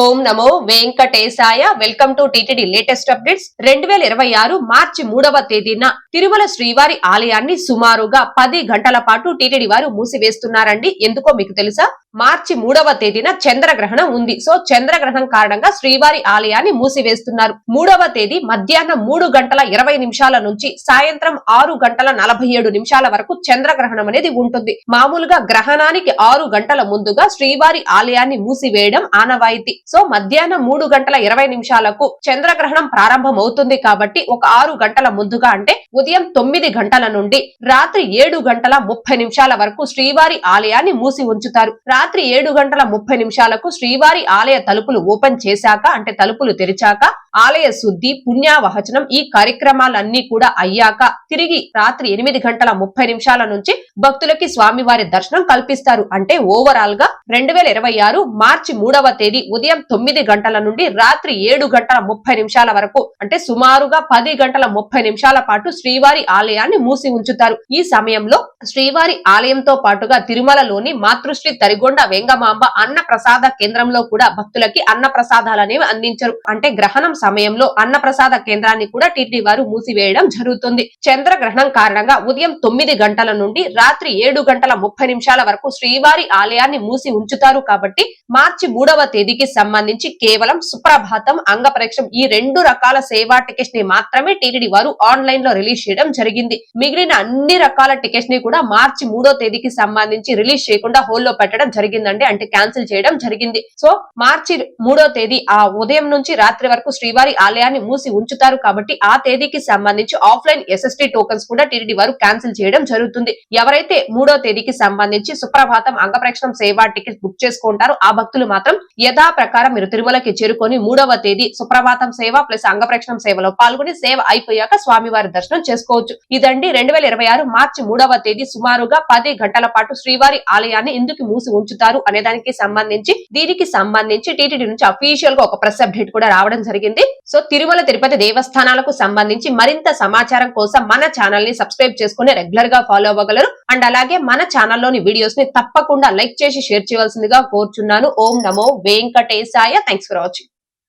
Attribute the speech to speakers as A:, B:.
A: ఓం నమో వెంకటేశాయ. Welcome to TTD latest updates. రెండు వేల ఇరవై ఆరు మార్చి మూడవ తేదీన తిరుమల శ్రీవారి ఆలయాన్ని సుమారుగా పది గంటల పాటు టిటిడి వారు మూసివేస్తున్నారండి. ఎందుకో మీకు తెలుసా? మార్చి మూడవ తేదీన చంద్రగ్రహణం ఉంది. సో చంద్రగ్రహణం కారణంగా శ్రీవారి ఆలయాన్ని మూసివేస్తున్నారు. మూడవ తేదీ మధ్యాహ్నం మూడు గంటల ఇరవై నిమిషాల నుంచి సాయంత్రం ఆరు గంటల నలభై ఏడు నిమిషాల వరకు చంద్రగ్రహణం అనేది ఉంటుంది. మామూలుగా గ్రహణానికి ఆరు గంటల ముందుగా శ్రీవారి ఆలయాన్ని మూసివేయడం ఆనవాయితీ. సో మధ్యాహ్నం మూడు గంటల ఇరవై నిమిషాలకు చంద్రగ్రహణం ప్రారంభం అవుతుంది కాబట్టి ఒక ఆరు గంటల ముందుగా అంటే ఉదయం తొమ్మిది గంటల నుండి రాత్రి ఏడు గంటల ముప్పై నిమిషాల వరకు శ్రీవారి ఆలయాన్ని మూసి ఉంచుతారు. రాత్రి ఏడు గంటల ముప్పై నిమిషాలకు శ్రీవారి ఆలయ తలుపులు ఓపెన్ చేశాక అంటే తలుపులు తెరిచాక ఆలయ శుద్ధి పుణ్యావహచనం ఈ కార్యక్రమాలన్నీ కూడా అయ్యాక తిరిగి రాత్రి ఎనిమిది గంటల ముప్పై నిమిషాల నుంచి భక్తులకి స్వామివారి దర్శనం కల్పిస్తారు. అంటే ఓవరాల్గా రెండు వేల ఇరవై ఆరు మార్చి మూడవ తేదీ ఉదయం తొమ్మిది గంటల నుండి రాత్రి ఏడు గంటల ముప్పై నిమిషాల వరకు అంటే సుమారుగా పది గంటల ముప్పై నిమిషాల పాటు శ్రీవారి ఆలయాన్ని మూసి ఉంచుతారు. ఈ సమయంలో శ్రీవారి ఆలయంతో పాటుగా తిరుమలలోని మాతృశ్రీ తరిగొండ వెంగమాంబ అన్న ప్రసాద కేంద్రంలో కూడా భక్తులకి అన్న ప్రసాదాలు అనేవి అందించరు. అంటే గ్రహణం సమయంలో అన్న ప్రసాద కేంద్రాన్ని కూడా టీటీ వారు మూసివేయడం జరుగుతుంది. చంద్రగ్రహణం కారణంగా ఉదయం తొమ్మిది గంటల నుండి రాత్రి ఏడు గంటల ముప్పై నిమిషాల వరకు శ్రీవారి ఆలయాన్ని మూసి ఉంచుతారు కాబట్టి మార్చి మూడవ తేదీకి సంబంధించి కేవలం సుప్రభాతం అంగపరీక్షం ఈ రెండు రకాల సేవా టికెట్స్ని మాత్రమే టీటీడీ వారు ఆన్లైన్లో రిలీజ్ చేయడం జరిగింది. మిగిలిన అన్ని రకాల టికెట్స్ని కూడా మార్చి మూడో తేదీకి సంబంధించి రిలీజ్ చేయకుండా హోల్లో పెట్టడం జరిగిందండి. అంటే క్యాన్సిల్ చేయడం జరిగింది. సో మార్చి మూడో తేదీ ఆ ఉదయం నుంచి రాత్రి వరకు శ్రీవారి ఆలయాన్ని మూసి ఉంచుతారు కాబట్టి ఆ తేదీకి సంబంధించి ఆఫ్లైన్ ఎస్ఎస్టీ టోకన్స్ కూడా టీడీడీ వారు క్యాన్సిల్ చేయడం జరుగుతుంది. ఎవరైతే మూడో తేదీకి సంబంధించి సుప్రభాతం అంగప్రక్షణం సేవా టికెట్ బుక్ చేసుకుంటారో ఆ భక్తులు మాత్రం యథా ప్రకారం మీరు తిరుమలకి చేరుకొని మూడవ తేదీ సుప్రభాతం సేవ ప్లస్ అంగప్రక్షణం సేవలో పాల్గొని సేవ అయిపోయాక స్వామివారి దర్శనం చేసుకోవచ్చు. ఇదండి రెండు వేల ఇరవై ఆరు మార్చి మూడవ తేదీ సుమారుగా పది గంటల పాటు శ్రీవారి ఆలయాన్ని ఎందుకు మూసి ఉంచుతారు అనే దానికి సంబంధించి దీనికి సంబంధించి టీటీడీ నుంచి అఫీషియల్గా ఒక ప్రెస్ అప్డేట్ కూడా రావడం జరిగింది. సో తిరుమల తిరుపతి దేవస్థానాలకు సంబంధించి మరింత సమాచారం కోసం మన ఛానల్ని సబ్స్క్రైబ్ చేసుకుని రెగ్యులర్గా ఫాలో అవ్వగలరు. అండ్ అలాగే మన ఛానల్లోని వీడియోస్ని తప్పకుండా లైక్ చేసి షేర్ చేయవలసిందిగా కోరుచున్నాను. ఓం నమో వెంకటేశాయ. Thanks for watching.